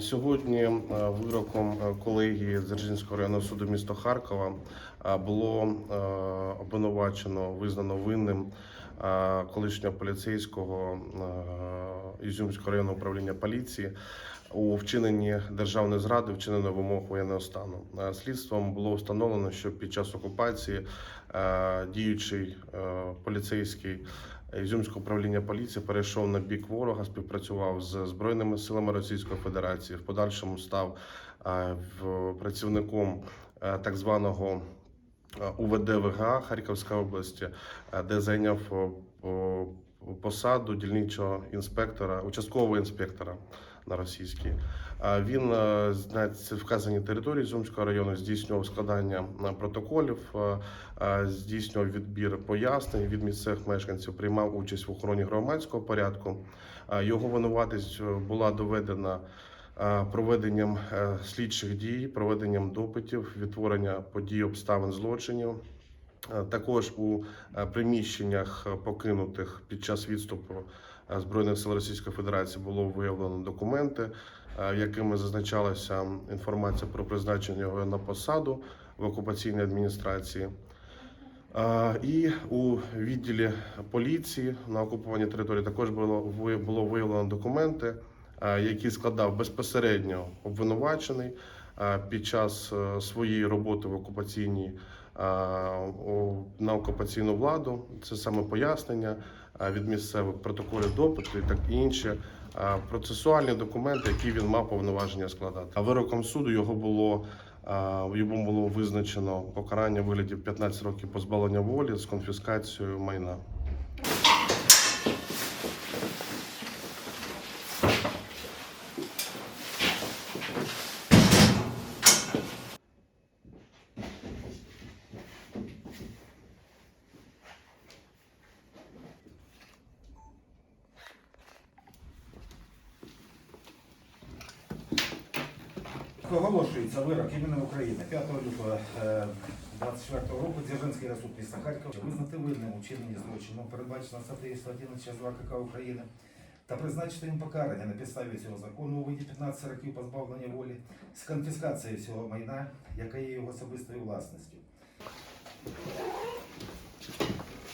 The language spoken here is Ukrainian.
Сьогодні е, вироком е, колегії Дзержинського районного суду міста Харкова е, було обвинувачено, визнано винним колишнього поліцейського Ізюмського районного управління поліції у вчиненні державної зради, вчиненої в умовах воєнного стану. Слідством було встановлено, що під час окупації діючий поліцейський Ізюмського управління поліції перейшов на бік ворога, співпрацював з збройними силами Російської Федерації. В подальшому став е, працівником е, так званого е, УВД ВГА Харківської області, де зайняв посаду дільничого інспектора, участкового інспектора на російській. Він е, на ці вказаній території Зумського району здійснював складання е, протоколів, е, здійснював відбір пояснень від місцевих мешканців, приймав участь в охороні громадського порядку. Його винуватість була доведена проведенням слідчих дій, проведенням допитів, відтворення подій обставин злочинів. Е, Також у е, приміщеннях е, покинутих під час відступу збройних сил Російської Федерації було виявлено документи, якими зазначалася інформація про призначення його на посаду в окупаційній адміністрації. І у відділі поліції на окупованій території також було було виявлено документи, які складав безпосередньо обвинувачений під час е, своєї роботи в окупаційній е, на окупаційну владу. Це саме пояснення е, від місцевих протоколів допиту і так і інші е, процесуальні документи, які він мав повноваження складати. А вироком суду його було. Йому було визначено покарання в вигляді 15 років позбавлення волі з конфіскацією майна. Оголошується вирок іменем України 5 лютого е, 24 року Дзержинський суд міста Харкова визнати винним у злочину, передбачено статтею 111 час 2 КК України, та призначити їм покарання на підставі цього закону у виді 15 років позбавлення волі з конфіскацією всього майна, яке є його особистою власністю.